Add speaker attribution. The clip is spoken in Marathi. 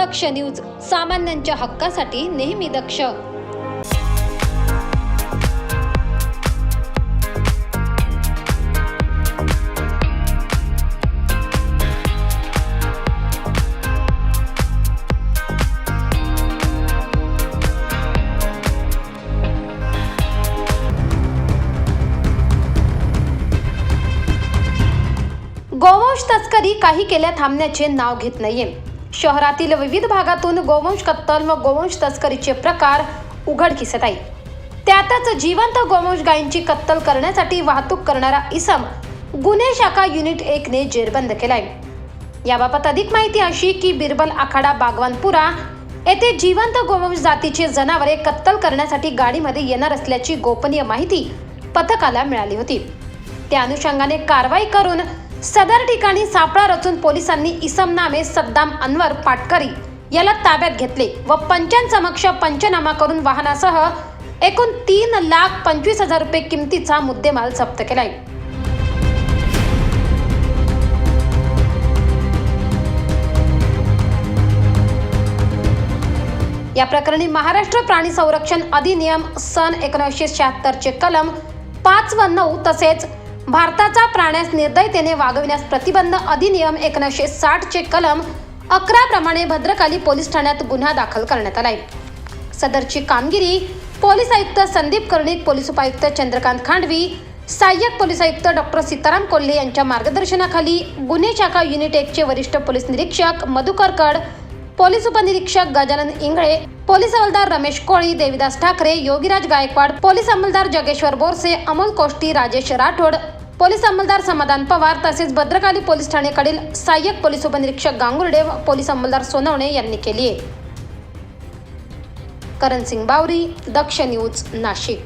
Speaker 1: दक्ष न्यूज सामान्यांच्या हक्कासाठी नेहमी दक्ष. गोवंश तस्करी काही केल्या थांबण्याचे नाव घेत नाहीये. शहरातील विविध भागातून गोवंश कत्तल व गोवंश तस्करीचे प्रकार उघडकीस येत आहे. त्यातच जिवंत गोवंश गायींची कत्तल करण्यासाठी वाहतूक करणारा इसम गुन्हे शाखा युनिट एकने जेरबंद केलाय. याबाबत अधिक माहिती अशी की बिरबल आखाडा बागवानपुरा येथे जिवंत गोवंश जातीचे जनावरे कत्तल करण्यासाठी गाडीमध्ये येणार असल्याची गोपनीय माहिती पथकाला मिळाली होती. त्या अनुषंगाने कारवाई करून सदर ठिकाणी सापळा रचून पोलिसांनी इसम नामे सद्दाम अनवर पाटकरी याला ताब्यात घेतले व पंचांसमक्ष पंचनामा करून वाहनासह एकूण तीन लाख पंचवीस हजार रुपये किमतीचा मुद्देमाल जप्त केलाय. या प्रकरणी महाराष्ट्र प्राणी संरक्षण अधिनियम सन एकोणीसशे शहात्तरचे कलम पाच व नऊ तसेच भारताचा प्राण्यास निर्दयतेने वागविण्यास प्रतिबंध अधिनियम एकोणीसशे साठचे कलम अकरा प्रमाणे भद्रकाली पोलीस ठाण्यात गुन्हा दाखल करण्यात आलाय. सदरची कामगिरी पोलीस आयुक्त संदीप कर्णिक पोलीस उपायुक्त चंद्रकांत खांडवी सहाय्यक पोलीस आयुक्त डॉक्टर सीताराम कोल्हे यांच्या मार्गदर्शनाखाली गुन्हे शाखा युनिट एकचे वरिष्ठ पोलीस निरीक्षक मधुकर कड पोलीस उपनिरीक्षक गजानन इंगळे पोलीस हवालदार रमेश कोळी देविदास ठाकरे योगीराज गायकवाड पोलीस अंमलदार जगेश्वर बोरसे अमोल कोष्टी राजेश राठोड पोलीस अंमलदार समाधान पवार तसेच भद्रकाली पोलीस ठाणेकडील सहाय्यक पोलीस उपनिरीक्षक गांगुर्डे व पोलीस अंमलदार सोनवणे यांनी केली आहे करण सिंग बावरी दक्ष न्यूज नाशिक.